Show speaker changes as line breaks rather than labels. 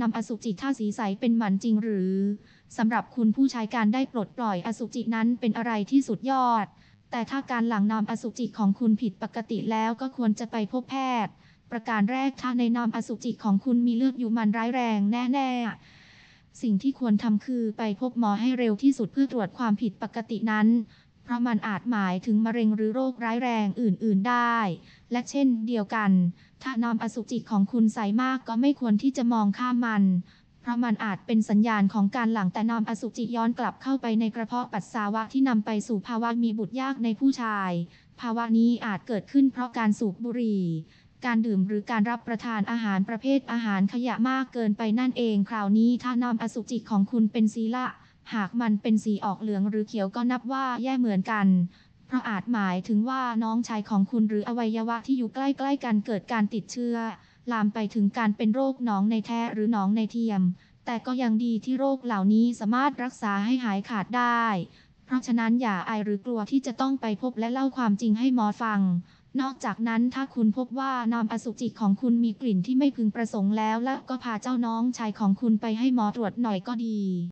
นำอสุจิท่าสีใสเป็นหมันจริงหรือสำหรับคุณผู้ชายการได้ปลดปล่อยอสุจินั้นเป็นอะไรที่สุดยอด แต่ถ้าการหลั่งน้ำอสุจิของคุณผิดปกติแล้วก็ควรจะไปพบแพทย์ ประการแรกถ้าในน้ำอสุจิของคุณมีเลือดอยู่มันร้ายแรงแน่ๆ สิ่งที่ควรทำคือไปพบหมอให้เร็วที่สุดเพื่อตรวจความผิดปกตินั้น เพราะมันอาจหมายถึงมะเร็งหรือโรคร้ายแรงอื่น ๆได้ และเช่นเดียวกัน ถ้านำอสุจิของคุณใสมากก็ไม่ควรที่จะมองข้ามมัน เพราะมันอาจเป็นสัญญาณของการหลั่งแต่นำอสุจิย้อนกลับเข้าไปในกระเพาะปัสสาวะที่นำไปสู่ภาวะมีบุตรยากในผู้ชาย ภาวะนี้อาจเกิดขึ้นเพราะการสูบบุหรี่การดื่มหรือการรับประทานอาหารประเภทอาหารขยะมากเกินไปนั่นเอง คราวนี้ถ้านำอสุจิของคุณเป็นสีละ หากมันเป็นสีออกเหลืองหรือเขียวก็นับว่าแย่เหมือนกัน เพราะอาจหมายถึงว่าน้องชายของคุณหรืออวัยวะที่อยู่ใกล้ๆกันเกิดการติดเชื้อ ลามไปถึงการเป็นโรคหนองในแท้หรือหนองในเทียม แต่ก็ยังดีที่โรคเหล่านี้สามารถรักษาให้หายขาดได้ เพราะฉะนั้นอย่าอายหรือกลัวที่จะต้องไปพบและเล่าความจริงให้หมอฟังนอกจากนั้นถ้าคุณพบว่านามอสุจิของคุณมีกลิ่นที่ไม่พึงประสงค์แล้วและก็พาเจ้าน้องชายของคุณไปให้หมอตรวจหน่อยก็ดี